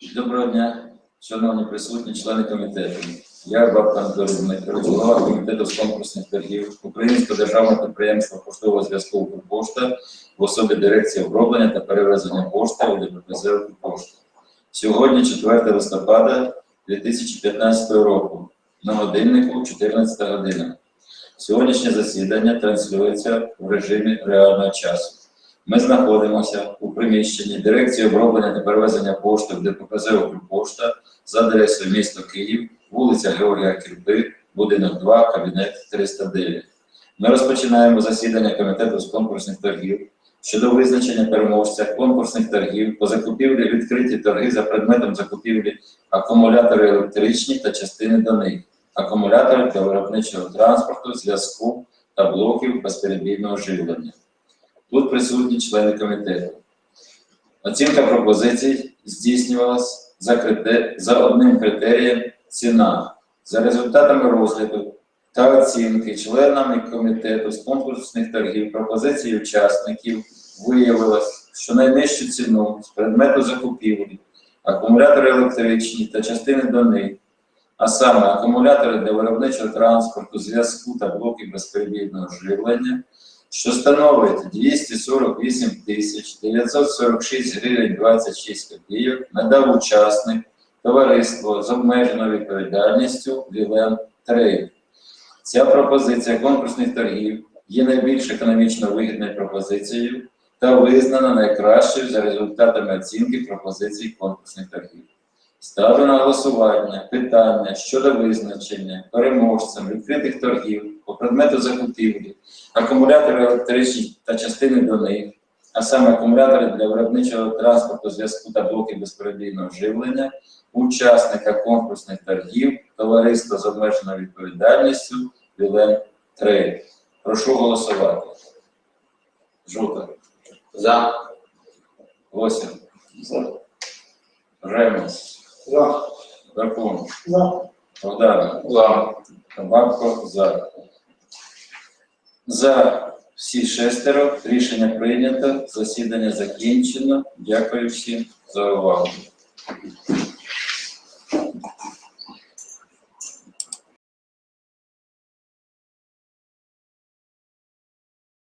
Доброго дня, шановні присутні, члени комітету. Я Бабка Анатолій Дмитрович, голова комітету з конкурсних торгів Українського державного підприємства поштового зв'язку «Укрпошта» в особі дирекції оброблення та перевезення пошти у ДППЗ «Укрпошта». Сьогодні 4 листопада 2015 року на годиннику 14 година. Сьогоднішнє засідання транслюється в режимі реального часу. Ми знаходимося у приміщенні дирекції оброблення та перевезення пошти в ДППЗ «Укрпошта» за адресою місто Київ, вулиця Георгія Кірпи, будинок 2, кабінет 309. Ми розпочинаємо засідання комітету з конкурсних торгів щодо визначення переможця конкурсних торгів по закупівлі відкриті торги за предметом закупівлі акумулятори електричні та частини до них, акумулятори для виробничого транспорту, зв'язку та блоків безперебійного живлення. Тут присутні члени комітету. Оцінка пропозицій здійснювалась за, одним критерієм ціна. За результатами розгляду та оцінки членами комітету з конкурсних торгів пропозицій учасників виявилось, що найнижчу ціну з предмету закупівлі акумулятори електричні та частини до них, а саме акумулятори для виробничого транспорту, зв'язку та блоків безперебійного живлення що становить 248 тисяч 946 гривень 26 копійок, надав учасник товариство з обмеженою відповідальністю Вілен Трейд. Ця пропозиція конкурсних торгів є найбільш економічно вигідною пропозицією та визнана найкращою за результатами оцінки пропозицій конкурсних торгів. Ставлю на голосування питання щодо визначення переможцем відкритих торгів по предмету закупівлі акумулятори електричні та частини до них, а саме акумулятори для виробничого транспорту, зв'язку та блоків безперебійного живлення, учасника конкурсних торгів, товариства з обмеженою відповідальністю Вілен 3. Прошу голосувати. Жовта. За. Лосін. Ремес. За. Дракон. За. Богдан. За. Табакко за. За всі шестеро рішення прийнято, засідання закінчено. Дякую всім за увагу.